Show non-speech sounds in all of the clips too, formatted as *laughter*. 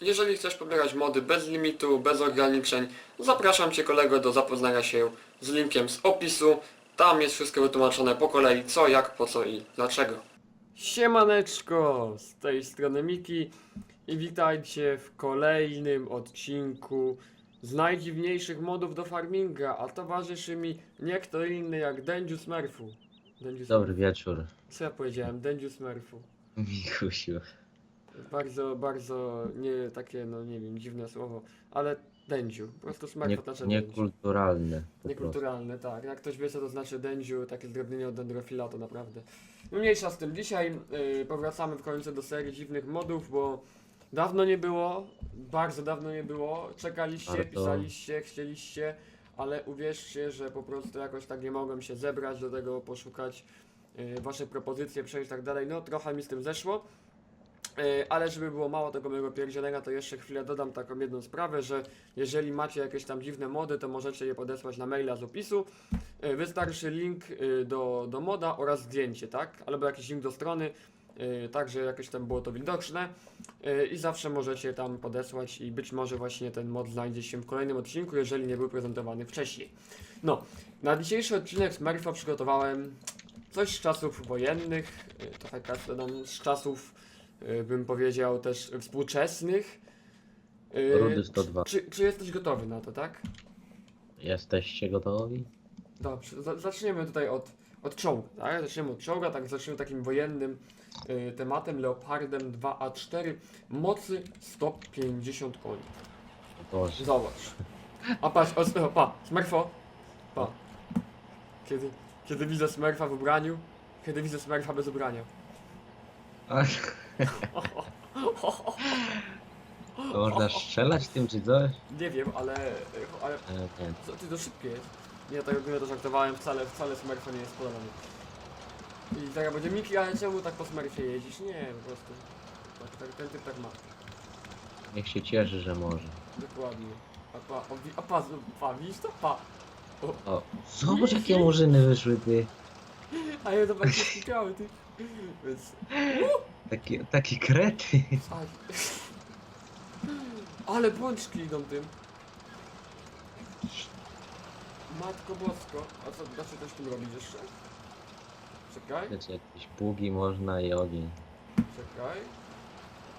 Jeżeli chcesz pobierać mody bez limitu, bez ograniczeń, zapraszam Cię kolego do zapoznania się z linkiem z opisu. Tam jest wszystko wytłumaczone po kolei, co, jak, po co i dlaczego. Siemaneczko, z tej strony Miki i witajcie w kolejnym odcinku z najdziwniejszych modów do farminga, a towarzyszy mi nie kto inny jak Dendziu Smurfu. Dendziu Dobry wieczór, Co ja powiedziałem? Dendziu Smurfu. Mikusiu. Bardzo, bardzo nie takie, no nie wiem, dziwne słowo, ale Dendziu. Po prostu Smurf Nie, niekulturalne. po prostu. Niekulturalne, tak. Jak ktoś wie co to znaczy dędziu, takie zdrobnienie od dendrofila, to naprawdę. No mniejsza z tym. Dzisiaj yy, powracamy w końcu do serii dziwnych modów, bo dawno nie było, bardzo dawno nie było. Czekaliście, Bardzo. pisaliście, chcieliście, ale uwierzcie, że po prostu jakoś tak nie mogłem się zebrać do tego, poszukać yy, wasze propozycje, przejść i tak dalej. No trochę mi z tym zeszło. Yy, Ale żeby było mało tego mojego pierdzielenia, to jeszcze chwilę dodam taką jedną sprawę, że jeżeli macie jakieś tam dziwne mody, to możecie je podesłać na maila z opisu. Yy, Wystarczy link yy, do, do moda oraz zdjęcie, tak? Albo jakiś link do strony, tak, że jakoś tam było to widoczne. I zawsze możecie tam podesłać i być może właśnie ten mod znajdzie się w kolejnym odcinku, jeżeli nie był prezentowany wcześniej. No, na dzisiejszy odcinek Smurfa przygotowałem coś z czasów wojennych, trochę dodam, z czasów, bym powiedział, też współczesnych. Yy, Rudy 102. Czy, czy jesteś gotowy na to, tak? Jesteście gotowi? Dobrze, za- zaczniemy tutaj od, od czołgu, tak? Zaczniemy od czołga, tak zaczniemy takim wojennym y, tematem, Leopardem 2A4, mocy 150 koni. Boże. Zobacz. A patrz, o, o, pa, Smurfo, pa. Kiedy, kiedy widzę Smurfa w ubraniu, kiedy widzę Smurfa bez ubrania. Ach, to można strzelać tym czy coś? Nie wiem, ale, ale E, nie. Co ty to szybkie jest? Nie, tak ogólnie to żartowałem, wcale, wcale Smurfa nie jest podobny. I zaraz będzie Miki, ale czemu tak po Smurfie jeździsz? Nie, po prostu. Tak, tak, ten typ tak ma. Niech się cieszy, że może. Dokładnie. A pa, wi- a pa, z- pa, widzisz to? Pa. O, zobacz jakie murzyny wyszły ty. *laughs* a ja się skupiały, ty. Więc, Takie, takie krety. aj. Ale bączki idą tym. Matko bosko. A co, da się coś tym robić jeszcze? Czekaj. Znaczy jakieś pługi można i ogień. Czekaj.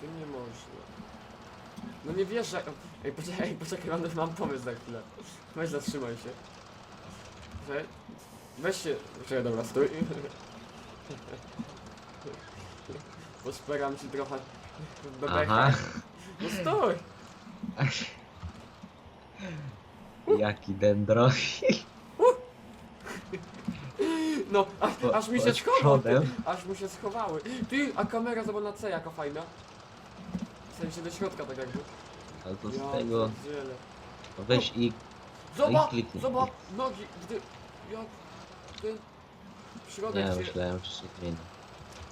Tym nie można. No nie wierzę. Ej, poczekaj, poczekaj, mam, mam pomysł na chwilę. Weź zatrzymaj się. Czekaj. Weź się. Czekaj, dobra, stój. Poszperam ci trochę w. Aha. No stój! Jaki dendrofil. No, aż, aż mi się Chodź schował. Ty, przodem. aż mu się schowały. Ty, a kamera zobacz na C jaka fajna. W sensie do środka tak jakby. Ale to Ja z tego pierdzielę. weź i Zobacz, kliknij. zobacz, nogi, gdy, jak, ten, środek nie się, myślałem, że się zmieni.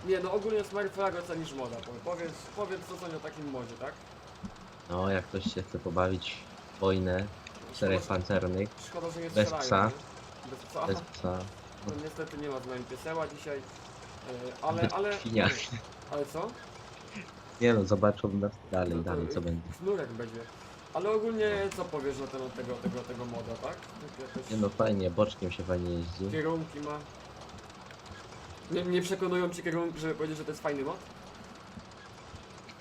Nie no ogólnie Smurflag ocenisz moda, Po- powiedz, powiedz co sądzisz o takim modzie, tak? No jak ktoś się chce pobawić w wojnę czterech pancernych szkoda, że nie bez strzelają, psa. nie? Bez psa, bez psa. no niestety nie ma z nami pieseła dzisiaj, e, ale, ale, świnia. ale co? Nie no, zobaczą nas dalej, No dalej co będzie. Sznurek będzie. Ale ogólnie co powiesz na temat tego, tego, tego moda, tak? Jakoś Nie no fajnie, boczkiem się fajnie jeździ. Kierunki ma. Nie, nie przekonują ci kierunki, żeby powiedzieć, że to jest fajny mod?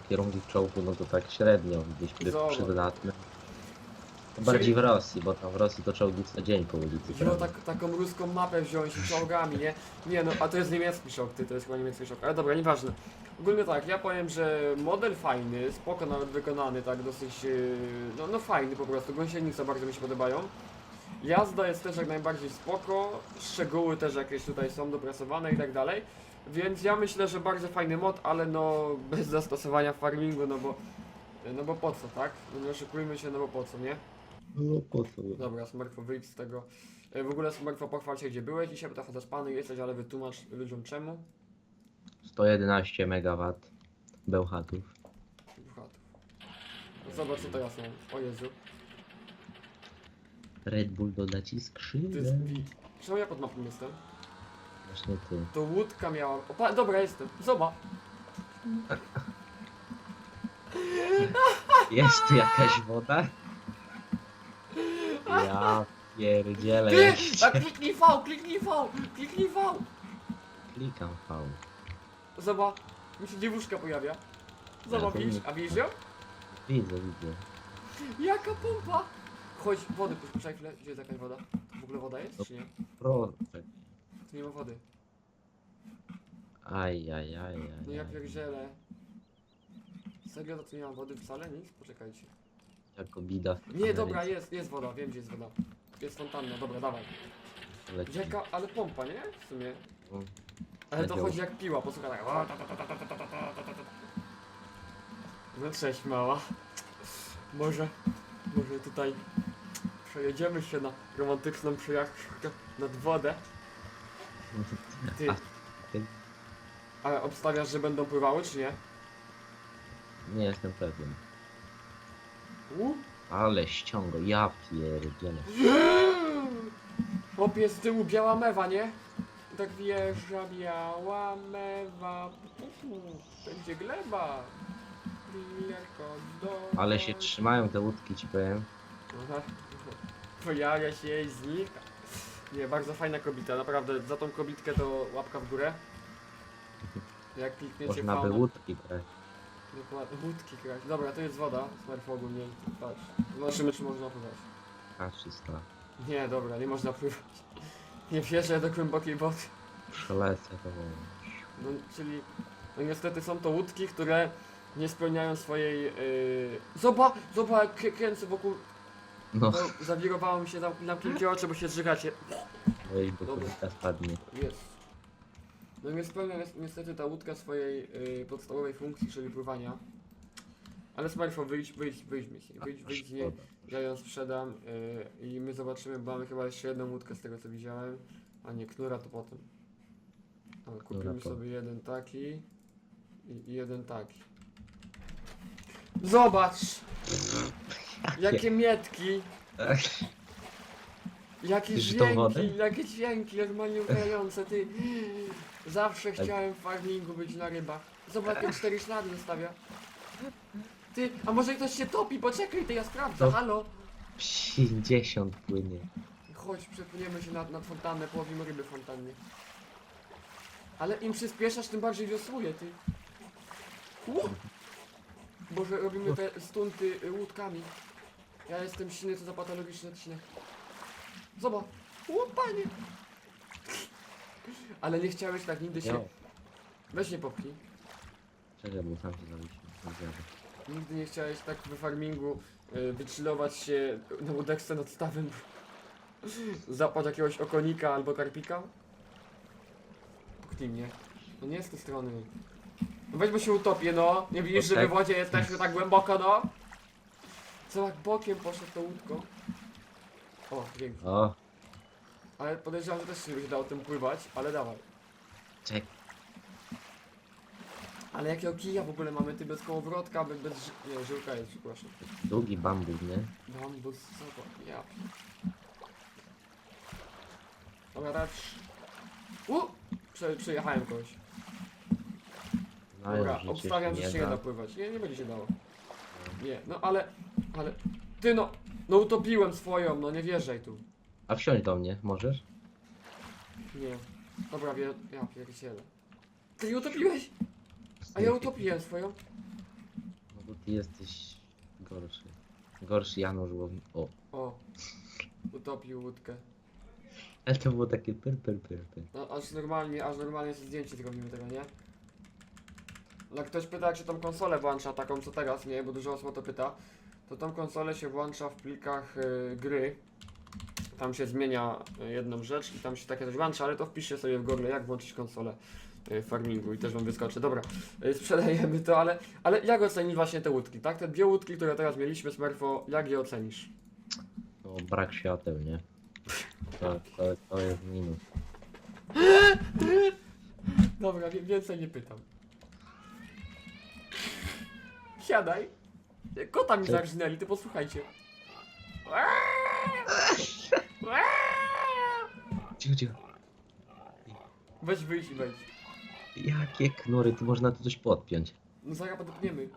Kierunki w czołgu no to tak średnio gdzieś przy- Zobacz. przydatne. To bardziej w Rosji, bo tam w Rosji to czołgi co dzień po ulicy. Wziął prawda? tak, taką ruską mapę wziąć i czołgami, nie? Nie no, a to jest niemiecki szok, ty, to jest chyba niemiecki szok. Ale dobra, nieważne. Ogólnie tak, ja powiem, że model fajny, spoko nawet wykonany, tak dosyć, yy, no, no fajny po prostu, gąsienica bardzo mi się podobają. Jazda jest też jak najbardziej spoko, szczegóły też jakieś tutaj są dopracowane i tak dalej. Więc ja myślę, że bardzo fajny mod, ale no bez zastosowania w farmingu, no bo, no bo po co, tak? No nie oszukujmy się, no bo po co, nie? No po co? Dobra, Smurfo, wyjdź z tego. E, W ogóle Smurfo, pochwal się, gdzie byłeś. Dzisiaj trochę zaspany jesteś, ale wytłumacz ludziom czemu. 111 MW bełchatów. Buchatów. No Zobacz, co to ja są. O Jezu. Red Bull doda ci To jest skrzydła. Czemu ja pod mapą jestem? Właśnie ty. To łódka miała... O, pa, dobra, jestem. Zobacz. *laughs* Jest tu jakaś woda? Ja pierdzielę. Ty! jak cię- kliknij V, kliknij V, kliknij V! Klikam V. Zobacz, mi się dziewuszka pojawia. Zobacz, to widzisz? nie- A widzisz ją? Widzę, widzę. Jaka pompa! Chodź, wody, poczekaj chwilę, gdzie jest jakaś woda? To w ogóle woda jest, czy nie? Pro... Tu nie ma wody. Aj, aj, aj, aj. No ja aj. pierdzielę. Serio, to tu nie ma wody wcale? Nic? Poczekajcie. Jako bida w Nie, Ameryce dobra, jest, jest woda, wiem gdzie jest woda. Jest fontanna, dobra, dawaj. leci. Jaka, ale pompa, nie? W sumie. No. Ale to chodzi jak piła, posłuchaj tak. No cześć mała. Może, może tutaj przejedziemy się na romantyczną przyjaźń nad wodę. Ty. Ale obstawiasz, że będą pływały, czy nie? Nie jestem pewien. U? Ale ściągo, ja pierdzielę. Chłopie z tyłu biała mewa, nie? Tak wjeżdża biała mewa. Uhu, Będzie gleba. Do. Ale się trzymają te łódki, ci powiem. Aha. Pojawia się i znika. Nie, bardzo fajna kobita, naprawdę. Za tą kobitkę to łapka w górę. Jak klikniecie Można by faunę. łódki brać. Dokładnie, łódki grać. Dobra, to jest woda. Smurf ogólnie. Patrz. Zobaczymy, czy można pływać. K300. Nie, dobra, nie można pływać. Nie wierzę do głębokiej wody. Przelecę to. No, czyli no niestety są to łódki, które nie spełniają swojej... Yy... Zobacz, zobacz, jak krę- kręcę wokół... No, No, zawirowało mi się tam zamknięcie oczy, bo się zżygacie. weź, bo Dobra. kurka spadnie. Jest. No nie spełnia ni- niestety ta łódka swojej yy, podstawowej funkcji, czyli pływania. Ale Smurfo, wyjdź, wyjdź, wyjdź mi się, wyjdź, wyjdź z niej. Szkoda. Ja ją sprzedam yy, i my zobaczymy, bo mamy chyba jeszcze jedną łódkę z tego co widziałem. A nie, knura to potem. Ale kupimy potem. sobie jeden taki i, i jeden taki. Zobacz! Jakie mietki! Tak. Jakie wodę? dźwięki, jakie dźwięki normalnie ukrające, ty. Zawsze chciałem w farmingu być na rybach. Zobacz, jak cztery ślady zostawia. Ty, a może ktoś się topi? Poczekaj, to ja sprawdzę, To- halo. 50 płynie. Chodź, przepłyniemy się nad, nad fontannę, połowimy ryby w fontannie. Ale im przyspieszasz, tym bardziej wiosłuje, ty. Ło! Boże, robimy te stunty y, łódkami. Ja jestem silny, co za patologiczny odcinek. Zobacz. Ło, panie. Ale nie chciałeś tak nigdy się... Jo. Weź nie popchnij. Czekaj, bo sam się zaliczył. Nigdy nie chciałeś tak we farmingu y, wychillować się na łódeczce nad stawem. Zapać jakiegoś okonika albo karpika? Puknij mnie. No nie z tej strony. No weź, bo się utopię, no. Nie widzisz, że my w tak. wodzie jesteśmy tak głęboko, no? Co jak bokiem poszedł tą łódką? O, dzięki. O, Ale podejrzewam, że też się będzie dało tym pływać, ale dawaj. czek. Ale jakiego kija w ogóle mamy, ty bez kołowrotka, bez... bez ży- nie, żyłka jest, przepraszam. Długi bambus, nie? Bambus, zobacz, ja. Dobra, racz. U! Prze, przejechałem kogoś. No Dobra, już obstawiam, że się nie da da. pływać. Nie, nie będzie się dało. Nie, no ale, ale, ty no, no utopiłem swoją, no nie wjeżdżaj tu. A wsiądź do mnie, możesz? Nie. Dobra, wie, ja pierdzielę. Ty nie utopiłeś? A ja utopiłem swoją. No bo ty jesteś gorszy. Gorszy Janusz Łowni. O, O, utopił łódkę. ale to było takie pyr, pyr, pyr, pyr. No, aż normalnie, aż normalnie sobie zdjęcie zrobimy tego, nie? No ktoś pyta, jak się tą konsolę włącza, taką co teraz, nie? Bo dużo osób o to pyta. To tą konsolę się włącza w plikach y, gry. Tam się zmienia y, jedną rzecz i tam się takie coś włącza, ale to wpiszcie sobie w Google, jak włączyć konsolę y, farmingu i też wam wyskoczy. Dobra, sprzedajemy to, ale, ale jak ocenić właśnie te łódki, tak? Te dwie łódki, które teraz mieliśmy, Smurfo, jak je ocenisz? No, brak świateł, nie? To, to, to jest minus. Dobra, więcej nie pytam. Siadaj. Kota mi Cześć. zarżnęli, to posłuchajcie. Cicho, cicho. Weź wyjść i wejdź. Jakie knury, tu można tu coś podpiąć. No zaraz podepniemy.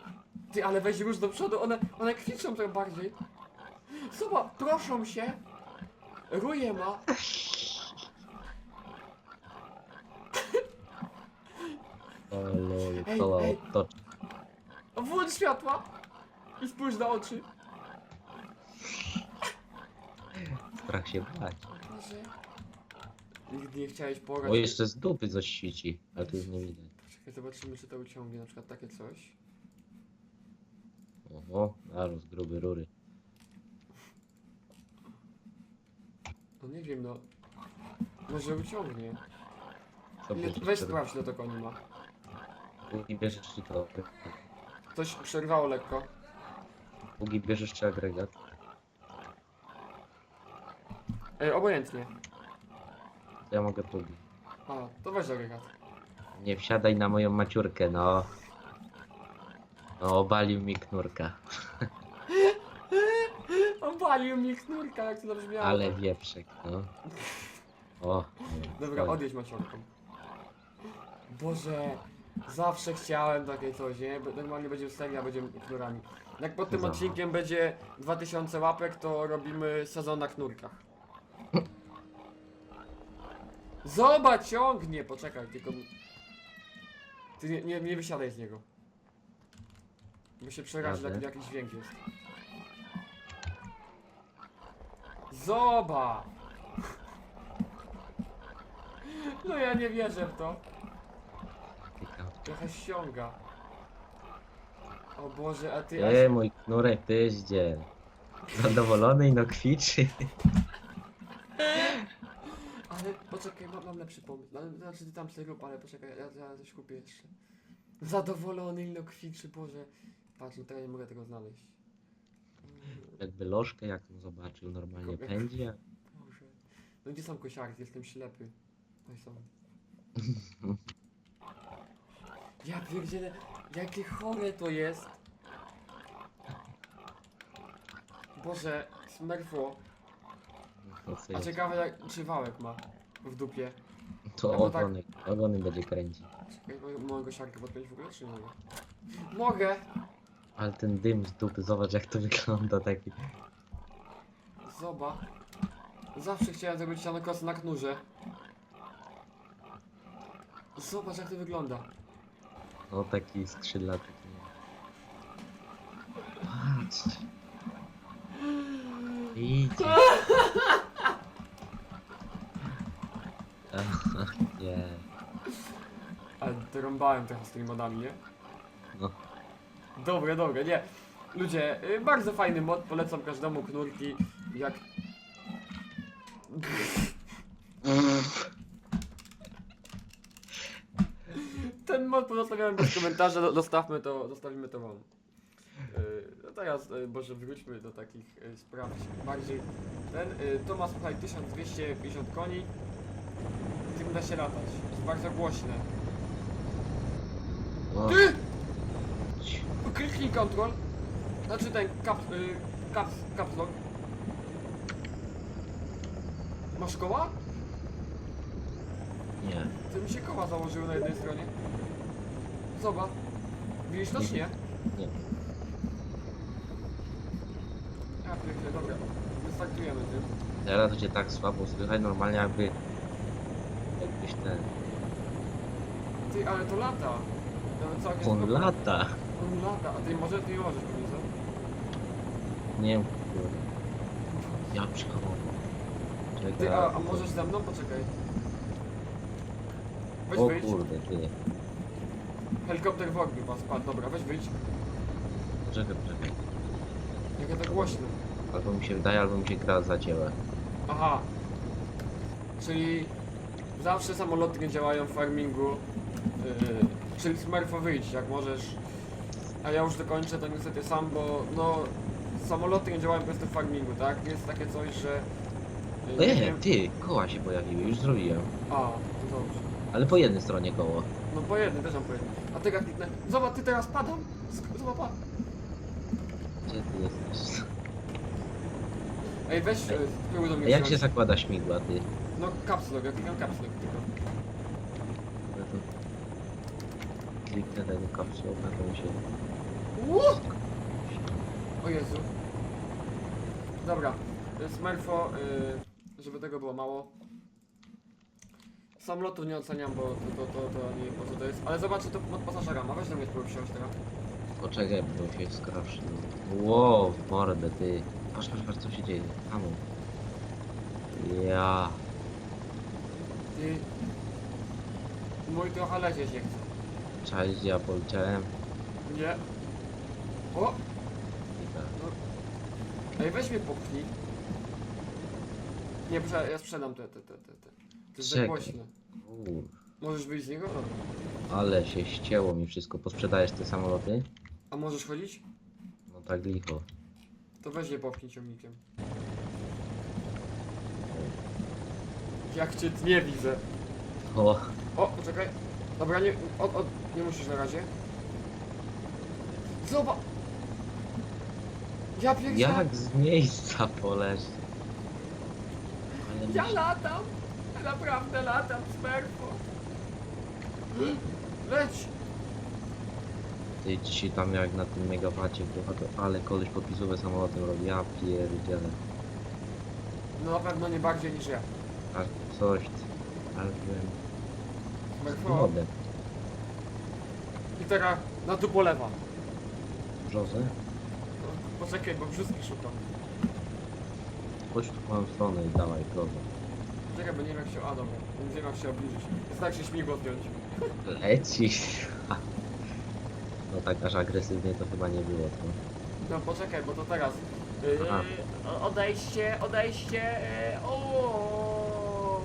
Ty, ale weź już do przodu, one, one kwiczą trochę bardziej. Zobacz, proszą się. Ruje ma. O lol, Ej, ej. Włącz światła. I spójrz na oczy. Strach się bać. Boże. Nigdy nie chciałeś pograć. O, jeszcze z dupy coś świeci, ale tu już nie widać. Czekaj, zobaczymy czy to uciągnie, na przykład takie coś. Oho, narósł gruby rury. No nie wiem, no. Może uciągnie. Co Ile, bierzesz, weź sprawdź, ile to koni ma. Długi bierzesz czy to? Coś przerwało lekko. Długi bierzesz czy agregat? Ej, obojętnie. To ja mogę długi. A, to weź agregat. Nie wsiadaj na moją maciurkę, no. No, obalił mi knurka. *laughs* Obalił mi knurka, jak to zabrzmiało. Ale wieprzek, no. O. Dobra, odjedź maciorką. Boże, zawsze chciałem takie coś, nie? Bo Normalnie będzie seria, będziemy knurami. Jak pod tym odcinkiem będzie 2000 łapek, to robimy sezon na knurkach. Zobacz, ciągnie! Poczekaj, tylko... Ty nie, nie, nie wysiadaj z niego. Bo się przerazi, jak jakiś dźwięk jest. Zobacz! *laughs* No ja nie wierzę w to. Trochę ściąga. O Boże, a ty... E, mój knurek pyździe. Zadowolony i no kwiczy. Ale poczekaj, mam, mam lepszy pomysł. No, znaczy ty tam sobie rób, ale poczekaj, ja, ja coś kupię jeszcze. Zadowolony, no kwiczy, Boże. Patrz, no teraz nie mogę tego znaleźć. Mm, Jakby lożkę jak on zobaczył, normalnie Jak- pędzi. a- Boże. No gdzie są kosiarki? Jestem ślepy. No i są. *laughs* Ja pierdzielę, jakie chore to jest. Boże, smerfło. A ciekawe jak, czy wałek ma w dupie. To no bo tak- ogonek, ogony będzie kręcić. Czekaj, mo- mogę siarkę podpiąć w ogóle, czy nie mogę? Mogę! Ale ten dym z dupy, zobacz jak to *laughs* wygląda taki. Zoba. Zawsze chciałem zrobić sianokosy na knurze. Zobacz jak to wygląda. No taki skrzydlaty. Patrz. Idzie. Ach, *laughs* Nie. Ale trąbałem trochę z tymi modami, nie? No. Dobre, dobre, nie. Ludzie, y, bardzo fajny mod, polecam każdemu knurki. Jak... *laughs* Mod pozostawiamy bez komentarza, do- dostawmy to, zostawimy to wam. Y, No teraz, y, Boże, wróćmy do takich y, spraw bardziej. Ten, to ma, słuchaj, 1250 koni. Tym da się latać. Jest bardzo głośne. O, Ty! Kliknij control. Znaczy ten caps, y, caps, caps lock. Masz koła? nie. Ty mi się koła założyły na jednej stronie. Zobacz. Widzisz to czy nie? Nie. Ja pierdolę, dobra. Wystartujemy tym. Teraz to cię tak słabo słychać, normalnie jakby... Jakbyś ten... Ty, ale to lata. Całkiem On spoko. lata. On lata. A ty może, ty nie możesz co? Nie wiem, kurde. Ja przychodzę. Ty, a, a możesz ze mną? Poczekaj. Weź O wyjdź. kurde, ty. Helikopter w ogniu was spadł. Dobra, weź wyjdź. Poczekaj, poczekaj. Jakie to głośno. Albo mi się wydaje, albo mi się gra zacięła. Aha. Czyli zawsze samoloty nie działają w farmingu. Yy, czyli Smurfo wyjdź, jak możesz. A ja już dokończę to niestety sam, bo no samoloty nie działają po prostu w farmingu, tak? Jest takie coś, że. yy, nie wiem- ty, koła się pojawiły, już zrobiłem. A, to dobrze. Ale po jednej stronie koło. No po jednym, też mam po jednym. A ty kliknę. Zobacz, ty teraz padam. Sk- Zobacz, pa. Gdzie ty jesteś? Ej, weź, yy, spróbuj do A mnie jak się wsiąść. zakłada śmigła, ty? No, caps lock, ja klikam caps lock tylko. No to- kliknę ten kapsuł, to mi się... Ło! O Jezu. Dobra, Smurfo, y, żeby tego było mało. Samolotu nie oceniam, bo to, to, to, to nie po co to jest. Ale zobaczcie to od pasażera, ma weź do mnie spróbuj wsiąść teraz. Poczekaj, bo się skraszny. Wow, w mordę, ty. Patrz, patrz, patrz, co się dzieje. Amu. Ja... Ty... Mój trochę lecieć nie chce. Cześć, ja poleciałem. Nie. O! I tak. Ej, weź mnie popchnij. Nie, ja sprzedam te, te, te, te, te. To jest za Czekaj. Kur... Możesz wyjść z niego? Ale się ścięło mi wszystko. Posprzedajesz te samoloty? A możesz chodzić? No tak licho. To weź je popchnij ciągnikiem. Jak cię nie widzę. O, O, poczekaj. Dobra, nie, od, od, nie musisz na razie. Zobacz! Ja pierdolę! jak z miejsca. Ale mi Ja latam! Naprawdę latam, smerfo! Leć! Ty dzisiaj tam jak na tym megawacie to, ale koleś podpisowe samolotem robi, ja pierdzielę. No na pewno nie bardziej niż ja. A coś, ale byłem Smerfo. wodę. I teraz na tu polewa. Brzozę? No, Poczekaj, bo brzuski szukam. Chodź tu w moją stronę i dawaj prozę. Czekaj, bo nie wiem jak się... A dobra, nie wiem jak się obliżyć. Jest tak się śmigło zdjąć. Lecisz. No tak aż agresywnie to chyba nie było, co? No poczekaj, bo to teraz. Yy, Aha. o- odejście, odejście. Yy, o.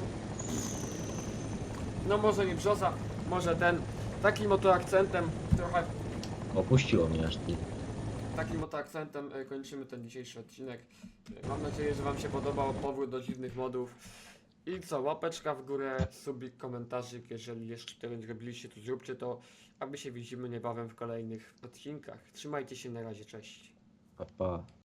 No może nie brzoza, może ten. Takim oto akcentem, trochę Opuściło mnie aż ty. takim oto akcentem yy, kończymy ten dzisiejszy odcinek. Yy, mam nadzieję, że Wam się podobał powrót do dziwnych modów. I co, łapeczka w górę, subik, komentarzyk, jeżeli jeszcze tego nie zrobiliście, to zróbcie to, aby się widzimy niebawem w kolejnych odcinkach. Trzymajcie się, na razie, cześć. Pa, pa.